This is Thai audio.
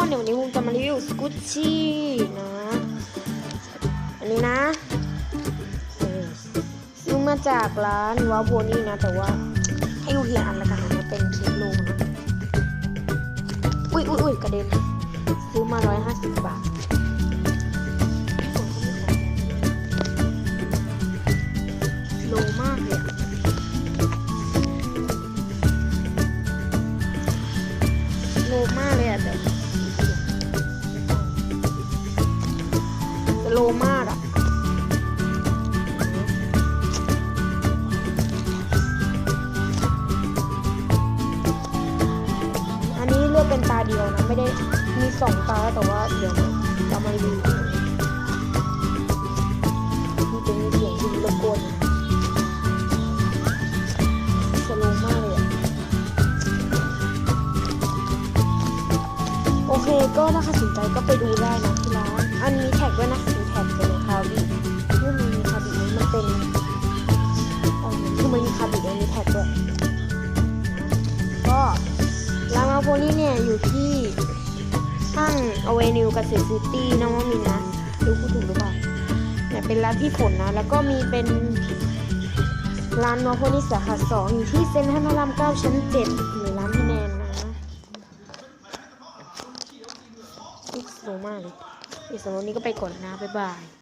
คนเดี๋ยววันนี้ผมจะมารีวิวสกุชชี่นะ อันนี้นะซื้อมาจากร้านวาโบนี่นะ แต่ว่าให้ดูทีละอันละกันนะเป็นเคสโลนะอุ้ยอุ้ยอุ้ยกระเด็นซื้อมาร้อยห้าสิบาทโลมากเลยอะโลมากเลยอะแต่ ลมากอะอันนี้เลือกเป็นตาเดียวนะ ไม่ได้มีสองตาแต่ว่าเดี๋ยวเรามารีวิวกันมันจะมีเสียงที่รบกวนนสโลมากเลยอะโอเคก็ถ้าใครสนใจก็ไปดูได้นะที่ร้านอันนี้แท็กด้วยนะ คือมันมีคาบิแล้วมีแท็กด้วยก็ร้านมาโพนี่เนี่ยอยู่ที่ห้างอเวนิวกษตรซิตี้นวมินทร์นะรู้พูดถูกหรือเปล่าเนี่ยเป็นร้านพี่ฝนนะ แล้วก็มีเป็นร้านนอโพนิสาขาสองอยู่ที่เซ็นทรัลพระรามเก้าชั้นเจ็ดหรือร้านพี่แนนนะลูกโซมากเลยเดี๋ยวสำหรับวันนี้ก็ไปก่อนนะ บ๊ายบาย